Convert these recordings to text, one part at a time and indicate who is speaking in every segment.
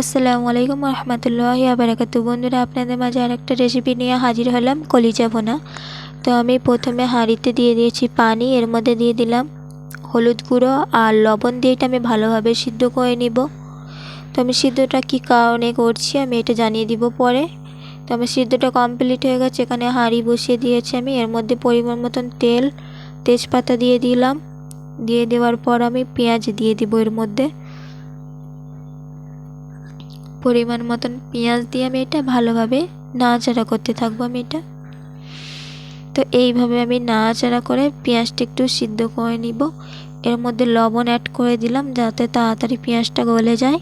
Speaker 1: আসসালামু আলাইকুম রহমতুল্লাহ আবরাকাতু বন্ধুরা, আপনাদের মাঝে আরেকটা রেসিপি নিয়ে হাজির হলাম, কলিজা ভোনা। তো আমি প্রথমে হাঁড়িতে দিয়ে দিয়েছি পানি, এর মধ্যে দিয়ে দিলাম হলুদ গুঁড়ো আর লবণ দিয়ে এটা আমি ভালোভাবে সিদ্ধ করে নিব। তো আমি সিদ্ধটা কী কারণে করছি আমি এটা জানিয়ে দিব পরে। তো আমার সিদ্ধটা কমপ্লিট হয়ে গেছে, এখানে হাঁড়ি বসিয়ে দিয়েছি আমি, এর মধ্যে পরিমাণ মতন তেল, তেজপাতা দিয়ে দিলাম। দিয়ে দেওয়ার পর আমি পেঁয়াজ দিয়ে দিব এর মধ্যে। পরিমাণ মতন পেঁয়াজ দিয়ে আমি এটা ভালোভাবে নাড়াচাড়া করতে থাকব আমি এটা। তো এইভাবে আমি নাড়াচাড়া করে পেঁয়াজটা একটু সিদ্ধ করে নিব। এর মধ্যে লবণ অ্যাড করে দিলাম যাতে তাড়াতাড়ি পেঁয়াজটা গলে যায়।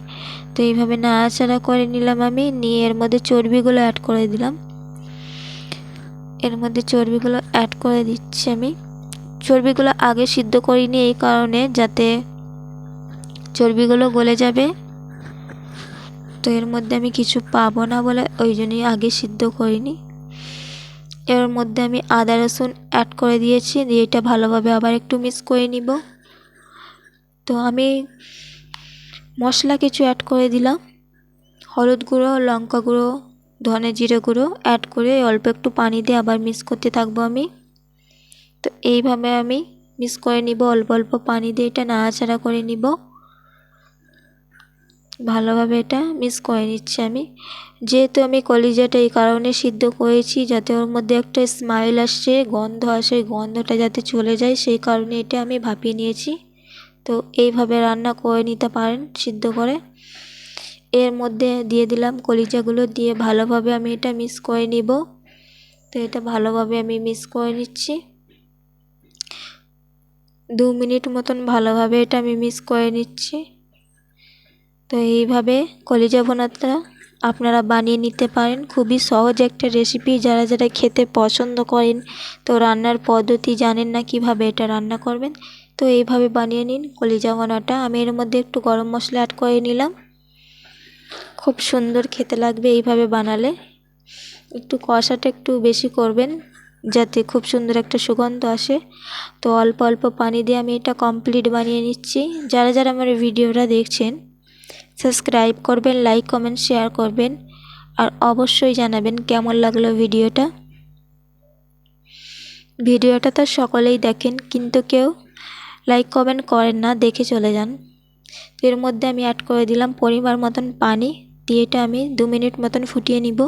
Speaker 1: তো এইভাবে নাড়াচাড়া করে নিলাম আমি, নিয়ে এর মধ্যে চর্বিগুলো অ্যাড করে দিলাম। এর মধ্যে চর্বিগুলো অ্যাড করে দিচ্ছি আমি। চর্বিগুলো আগে সিদ্ধ করিনি এই কারণে, যাতে চর্বিগুলো গলে যাবে। তো এর মধ্যে আমি কিছু পাবো না বলে ওই জন্যই আগে সিদ্ধ করিনি। এর মধ্যে আমি আদা রসুন অ্যাড করে দিয়েছি, দিয়ে এটা ভালোভাবে আবার একটু মিক্স করে নিব। তো আমি মশলা কিছু অ্যাড করে দিলাম। হলুদ গুঁড়ো, লঙ্কা গুঁড়ো, ধনে জিরে গুঁড়ো অ্যাড করে অল্প একটু পানি দিয়ে আবার মিক্স করতে থাকব আমি। তো এইভাবে আমি মিক্স করে নিব, অল্প অল্প পানি দিয়ে এটা নাড়াচাড়া করে নিব। ভালোভাবে এটা মিক্স করে নিচ্ছি আমি। যেহেতু আমি কলিজাটা এই কারণে সিদ্ধ করেছি যাতে ওর মধ্যে একটা স্মাইল আসছে গন্ধ আসে, গন্ধটা যাতে চলে যায়, সেই কারণে এটা আমি ভাপিয়ে নিয়েছি। তো এইভাবে রান্না করে নিতে পারেন সিদ্ধ করে। এর মধ্যে দিয়ে দিলাম কলিজাগুলো দিয়ে ভালোভাবে আমি এটা মিক্স করে নিব। তো এটা ভালোভাবে আমি মিক্স করে নিচ্ছি। দু মিনিট মতন ভালোভাবে এটা আমি মিক্স করে নিচ্ছি। তো এইভাবে কলিজা ভোনাটা আপনারা বানিয়ে নিতে পারেন। খুবই সহজ একটা রেসিপি যারা যারা খেতে পছন্দ করেন, তো রান্নার পদ্ধতি জানেন না কীভাবে এটা রান্না করবেন, তো এইভাবে বানিয়ে নিন কলিজা ভোনাটা আমি এর মধ্যে একটু গরম মশলা অ্যাড করে নিলাম। খুব সুন্দর খেতে লাগবে এইভাবে বানালে। একটু কষাটা একটু বেশি করবেন, যাতে খুব সুন্দর একটা সুগন্ধ আসে। তো অল্প অল্প পানি দিয়ে আমি এটা কমপ্লিট বানিয়ে নিচ্ছি। যারা যারা আমার ভিডিওটা দেখছেন সাবস্ক্রাইব করবেন, লাইক, কমেন্ট, শেয়ার করবেন। আর অবশ্যই জানাবেন কেমন লাগল ভিডিওটা। ভিডিওটা তো সকলেই দেখেন, কিন্তু কেউ লাইক, কমেন্ট করেন না, দেখে চলে যান। তো এর মধ্যে আমি অ্যাড করে দিলাম পরিমাণ মতন পানি, দিয়ে এটা আমি দু মিনিট মতন ফুটিয়ে নিব।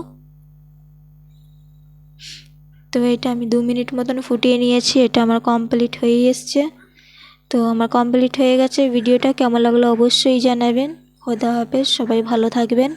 Speaker 1: তো এটা আমি দু মিনিট মতন ফুটিয়ে নিয়েছি, এটা আমার কমপ্লিট হয়ে এসছে। তো আমার কমপ্লিট হয়ে গেছে, ভিডিওটা কেমন লাগল অবশ্যই জানাবেন। খোদা হাফেজ সবাই ভালো থাকবেন।